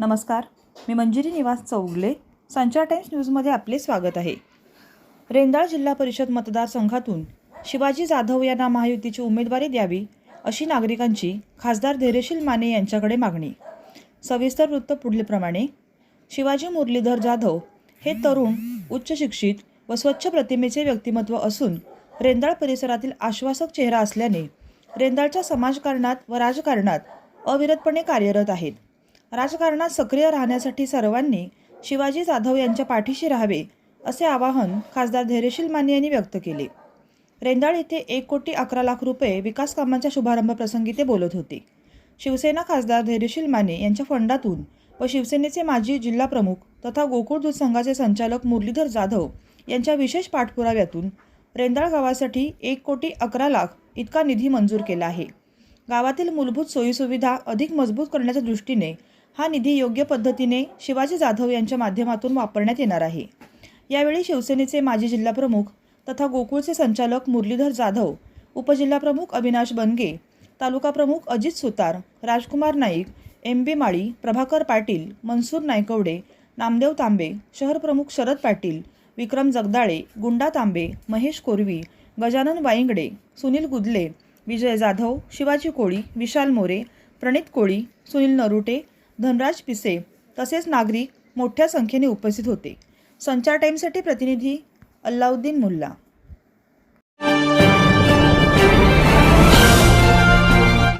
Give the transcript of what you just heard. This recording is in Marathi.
नमस्कार मी मंजिरी निवास चौगले संचार टाइम्स न्यूजमध्ये आपले स्वागत आहे. रेंदाळ जिल्हा परिषद मतदारसंघातून शिवाजी जाधव यांना महायुतीची उमेदवारी द्यावी अशी नागरिकांची खासदार धैर्यशील माने यांच्याकडे मागणी. सविस्तर वृत्त पुढीलप्रमाणे शिवाजी मुरलीधर जाधव हे तरुण उच्च शिक्षित व स्वच्छ प्रतिमेचे व्यक्तिमत्व असून रेंदाळ परिसरातील आश्वासक चेहरा असल्याने रेंदाळच्या समाजकारणात व राजकारणात अविरतपणे कार्यरत आहेत. राजकारणात सक्रिय राहण्यासाठी सर्वांनी शिवाजी जाधव यांच्या पाठीशी राहावे असे आवाहन खासदार धैर्यशील माने यांनी व्यक्त केले. रेंदाळ येथे एक कोटी अकरा लाख रुपये विकास कामांच्या शुभारंभप्रसंगी ते बोलत होते. शिवसेना खासदार धैर्यशील माने यांच्या फंडातून व शिवसेनेचे माजी जिल्हा प्रमुख तथा गोकुळ दूध संघाचे संचालक मुरलीधर जाधव यांच्या विशेष पाठपुराव्यातून रेंदाळ गावासाठी एक कोटी अकरा लाख इतका निधी मंजूर केला आहे. गावातील मूलभूत सोयीसुविधा अधिक मजबूत करण्याच्या दृष्टीने हा निधी योग्य पद्धतीने शिवाजी जाधव यांच्या माध्यमातून वापरण्यात येणार आहे. यावेळी शिवसेनेचे माजी जिल्हाप्रमुख तथा गोकुळचे संचालक मुरलीधर जाधव उपजिल्हाप्रमुख अविनाश बनगे तालुका प्रमुख अजित सुतार राजकुमार नाईक एम बी माळी प्रभाकर पाटील मनसूर नायकवडे नामदेव तांबे शहर प्रमुख शरद पाटील विक्रम जगदाळे गुंडा तांबे महेश कोरवी गजानन वाईंगडे सुनील गुदले विजय जाधव शिवाजी कोळी विशाल मोरे प्रणित कोळी सुनील नरुटे धनराज पिसे तसेच नागरिक मोठ्या संख्येने उपस्थित होते. संचार टाईमसाठी प्रतिनिधी अल्लाउद्दीन मुल्ला.